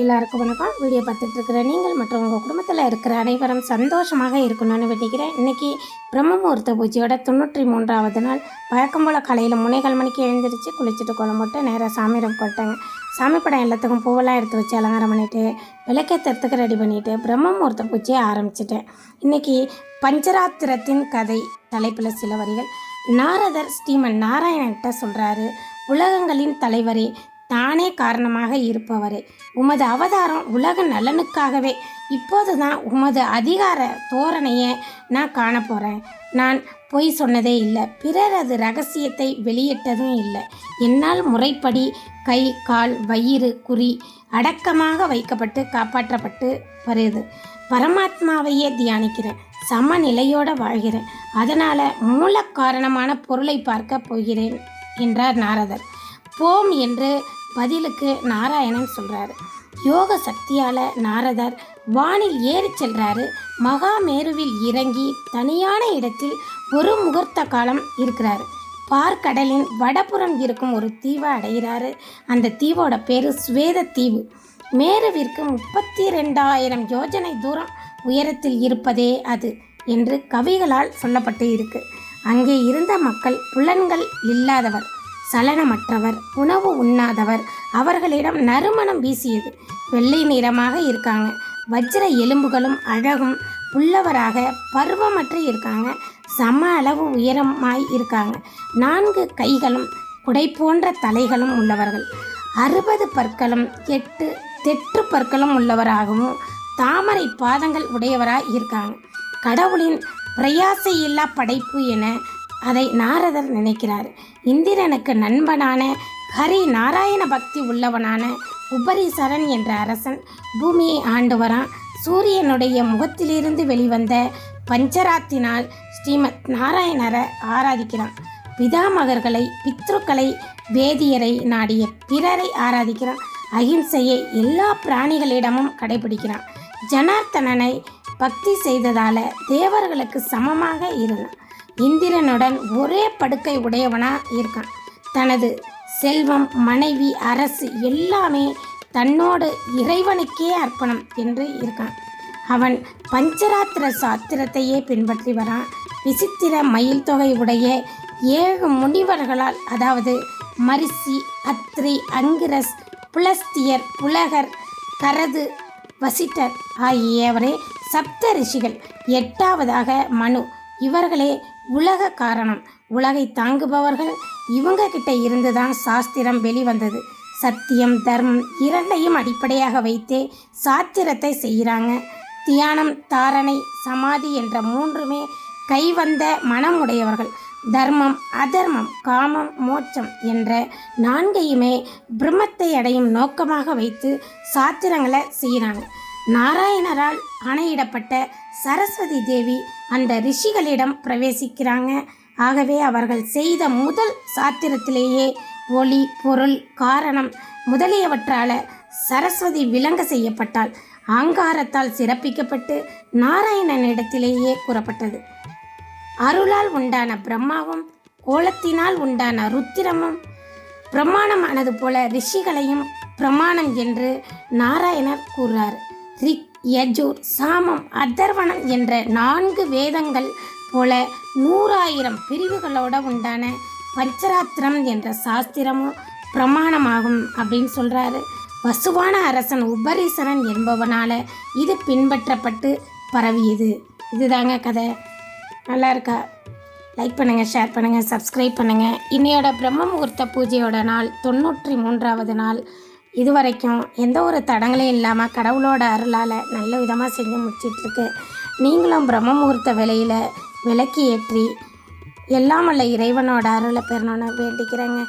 எல்லாருக்கும் வணக்கம். வீடியோ பார்த்துட்டு இருக்கிற நீங்கள் மற்றும் உங்கள் குடும்பத்தில் இருக்கிற அனைவரும் சந்தோஷமாக இருக்கணும்னு வேண்டிக்கிறேன். இன்றைக்கி பிரம்மமுகூர்த்த பூஜையோட தொண்ணூற்றி மூன்றாவது நாள். வழக்கம் போல் காலையில் முனைகள் மணிக்கு எழுந்திரிச்சு குளிச்சுட்டு கோலம் போட்டு நேராக சாமி ரூம் சாமி படம் எல்லாத்துக்கும் பூவெல்லாம் எடுத்து வச்சு அலங்காரம் பண்ணிவிட்டு விளக்கேற்றத்துக்கு ரெடி பண்ணிவிட்டு பிரம்மமுகூர்த்த பூஜையை ஆரம்பிச்சிட்டேன். இன்றைக்கி பஞ்சராத்திரத்தின் கதை தலைப்பில் சில வரிகள். நாரதர் ஸ்ரீமன் நாராயணன்கிட்ட சொல்கிறாரு உலகங்களின் தலைவரே தானே காரணமாக இருப்பவரே. உமது அவதாரம் உலக நலனுக்காகவே. இப்போது தான் உமது அதிகார தோரணையை நான் காண போகிறேன் நான் பொய் சொன்னதே இல்லை. பிறரது ரகசியத்தை வெளியிட்டதும் இல்லை. என்னால் முறைப்படி கை கால் வயிறு குறி அடக்கமாக வைக்கப்பட்டு காப்பாற்றப்பட்டு வருது பரமாத்மாவையே தியானிக்கிறேன். சமநிலையோடு வாழ்கிறேன். அதனால் மூல காரணமான பொருளை பார்க்க போகிறேன் என்றார் நாரதர். போம் என்று பதிலுக்கு நாராயணன் சொல்கிறாரு யோக சக்தியால் நாரதர் வானில் ஏறிச் செல்கிறாரு மகாமேருவில் இறங்கி தனியான இடத்தில் ஒரு முகூர்த்த காலம் இருக்கிறாரு. பார்க்கடலின் வடபுறம் இருக்கும் ஒரு தீவை அடைகிறாரு. அந்த தீவோட பேர் ஸ்வேத தீவு. மேருவிற்கு முப்பத்தி ரெண்டாயிரம் யோஜனை தூரம் உயரத்தில் இருப்பதே அது என்று கவிகளால் சொல்லப்பட்டு இருக்கு. அங்கே இருந்த மக்கள் புலன்கள் இல்லாதவர். சலனமற்றவர் உணவு உண்ணாதவர். அவர்களிடம் நறுமணம் வீசியது. வெள்ளை நிறமாக இருக்காங்க. வஜ்ர எலும்புகளும் அழகும். உள்ளவராக பருவமற்று இருக்காங்க. சம அளவு உயரமாய் இருக்காங்க. நான்கு கைகளும் குடை போன்ற தலைகளும் உள்ளவர்கள். அறுபது பற்களும் எட்டு தெற்று பற்களும் உள்ளவராகவும் தாமரை பாதங்கள் உடையவராய் இருக்காங்க. கடவுளின் பிரயாசையில்லா படைப்பு என அதை நாரதர் நினைக்கிறார். இந்திரனுக்கு நண்பனான ஹரி நாராயண பக்தி உள்ளவனான உபரிசரன் என்ற அரசன் பூமியை ஆண்டு வரான். சூரியனுடைய முகத்திலிருந்து வெளிவந்த பஞ்சராத்தினால் ஸ்ரீமத் நாராயணரை ஆராதிக்கிறான். பிதாமகர்களை பித்ருக்களை வேதியரை நாடிய பிறரை ஆராதிக்கிறான். அகிம்சையை எல்லா பிராணிகளிடமும் கடைபிடிக்கிறான். ஜனார்த்தனனை பக்தி செய்ததால தேவர்களுக்கு சமமாக இருந்தான். இந்திரனுடன் ஒரே படுக்கை உடையவனாக இருக்கான். தனது செல்வம் மனைவி அரசு எல்லாமே தன்னோடு இறைவனுக்கே அர்ப்பணம் என்று இருக்கான். அவன் பஞ்சராத்திர சாத்திரத்தையே பின்பற்றி வரான். விசித்திர மயில் தொகை உடைய ஏழு முனிவர்களால் அதாவது மரிசி அத்ரி அங்கிரஸ் புலஸ்தியர் புலகர் கரது வசிட்டர் ஆகியவரே சப்த ரிஷிகள். எட்டாவதாக மனு. இவர்களே உலக காரணம். உலகை தாங்குபவர்கள் இவங்க கிட்ட இருந்து தான் சாஸ்திரம் வெளிவந்தது. சத்தியம் தர்மம் இரண்டையும் அடிப்படையாக வைத்தே சாத்திரத்தை செய்கிறாங்க. தியானம் தாரணை சமாதி என்ற மூன்றுமே கைவந்த மனம் உடையவர்கள் தர்மம் அதர்மம் காமம் மோட்சம் என்ற நான்கையுமே பிரம்மத்தை அடையும் நோக்கமாக வைத்து சாத்திரங்களை செய்கிறாங்க. நாராயணரால் ஆணையிடப்பட்ட சரஸ்வதி தேவி அந்த ரிஷிகளிடம் பிரவேசிக்கிறாங்க. ஆகவே அவர்கள் செய்த முதல் சாத்திரத்திலேயே ஒளி பொருள் காரணம் முதலியவற்றால் சரஸ்வதி விளங்க செய்யப்பட்டால் ஆங்காரத்தால் சிறப்பிக்கப்பட்டு நாராயணனிடத்திலேயே கூறப்பட்டது. அருளால் உண்டான பிரம்மாவும் கோலத்தினால் உண்டான ருத்திரமும் பிரமாணமானது போல ரிஷிகளையும் பிரமாணம் என்று நாராயணர் கூறுறார். ரிக் யஜூர் சாமம் அதர்வணம் என்ற நான்கு வேதங்கள் போல நூறாயிரம் பிரிவுகளோட உண்டான பஞ்சராத்திரம் என்ற சாஸ்திரமும் பிரமாணமாகும் அப்படின்னு சொல்கிறாரு வசுவான அரசன் உபரீசனன் என்பவனால் இது பின்பற்றப்பட்டு பரவியது. இதுதாங்க கதை. நல்லா இருக்கா? லைக் பண்ணுங்கள் ஷேர் பண்ணுங்கள் சப்ஸ்கிரைப் பண்ணுங்கள் இன்னையோட பிரம்ம முகூர்த்த பூஜையோட நாள் தொண்ணூற்றி மூன்றாவது நாள். இது வரைக்கும் எந்த ஒரு தடங்களும் இல்லாமல் கடவுளோட அருளால் நல்ல விதமாக செஞ்சு முடிச்சிட்ருக்கு. நீங்களும் பிரம்ம முகூர்த்த வேலையில் விளக்கு ஏற்றி எல்லாம் வல்ல இறைவனோட அருளை பெறணும்னு வேண்டிக்கிறேங்க.